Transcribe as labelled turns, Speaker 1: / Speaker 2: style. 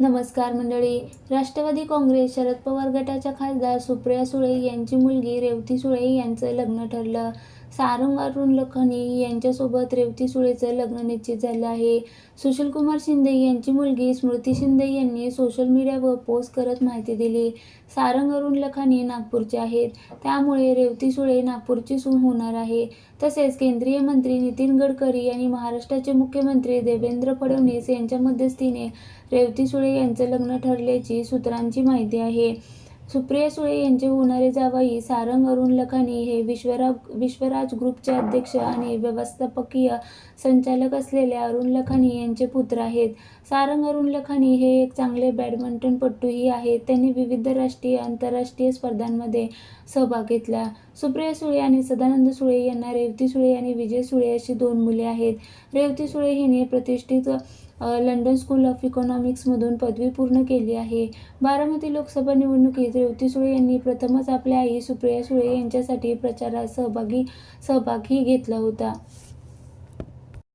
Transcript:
Speaker 1: नमस्कार मंडळी. राष्ट्रवादी काँग्रेस शरद पवार गटाच्या खासदार सुप्रिया सुळे यांची मुलगी रेवती सुळे यांचं लग्न ठरलं. सारंग अरुण लखनी यांच्यासोबत रेवती सुळेचं लग्न निश्चित झालं आहे. सुशीलकुमार शिंदे यांची मुलगी स्मृती शिंदे यांनी सोशल मीडियावर पोस्ट करत माहिती दिली. सारंग अरुण लखानी नागपूरचे आहेत. त्यामुळे रेवती सुळे नागपूरची सून होणार आहे. तसेच केंद्रीय मंत्री नितीन गडकरी आणि महाराष्ट्राचे मुख्यमंत्री देवेंद्र फडणवीस यांच्या मध्यस्थीने रेवती सुळे यांचं लग्न ठरल्याची सूत्रांची माहिती आहे. सुप्रिया सुळे यांचे होणारे जावई सारंग अरुण लखानी हे विश्वरा विश्वराज ग्रुपचे अध्यक्ष आणि व्यवस्थापकीय संचालक असलेले अरुण लखानी यांचे पुत्र आहेत. सारंग अरुण लखानी हे एक चांगले बॅडमिंटनपटूही आहेत. त्यांनी विविध राष्ट्रीय आंतरराष्ट्रीय स्पर्धांमध्ये सहभाग घेतला. सुप्रिया सुळे आणि सदानंद सुळे यांना रेवती सुळे आणि विजय सुळे अशी दोन मुले आहेत. रेवती सुळे हिने प्रतिष्ठित लंडन स्कूल ऑफ इकॉनॉमिक्समधून पदवी पूर्ण केली आहे. बारामती लोकसभा निवडणुकीत रेवती सुळे यांनी प्रथमच आपल्या आई सुप्रिया सुळे यांच्यासाठी प्रचारात सहभागी सहभागही घेतला होता.